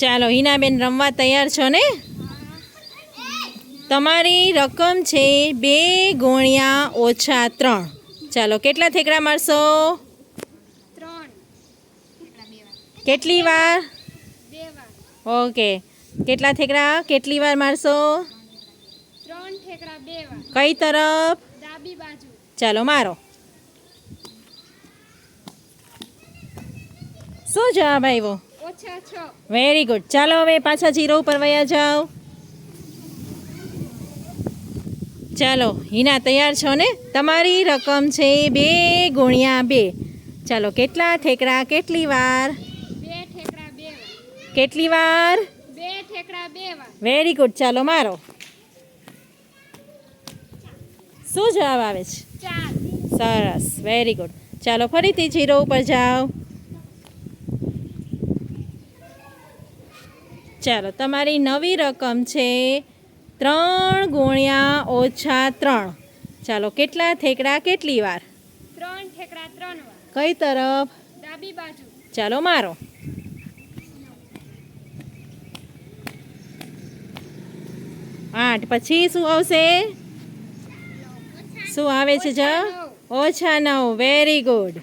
ચાલો હિનાબેન રમવા તૈયાર છો ને? તમારી રકમ છે બે ગુણ્યા ઓછા ત્રણ. ચાલો કેટલા થેકડા મારશો? કેટલી વાર? ઓકે. કેટલા થેકડા કેટલી વાર મારશો? કઈ તરફ? ચાલો મારો. શું જવાબ આવ્યો? વેરી ગુડ ચાલો હવે પાછા જીરો ઉપર વયા જાઓ. ચાલો હિના તૈયાર છો ને? તમારી રકમ છે બે ગુણ્યા બે. ચાલો કેટલા ઠેકડા કેટલી વાર? કેટલી વાર? વાર. ગુડ ચાલો મારો. શું જવાબ આવે છે? સરસ. વેરી ગુડ ચાલો ફરીથી જીરો ઉપર જાઓ. ચાલો તમારી નવી રકમ છે ત્રણ ગુણ્યા ઓછા ત્રણ. ચાલો કેટલા થેકડા કેટલી વાર? ત્રણ ઠેકડા ત્રણ વાર. કઈ તરફ? ડાબી બાજુ. ચાલો મારો. આઠ પછી શું આવશે? શું આવે છે જ? ઓછા નવ. Very good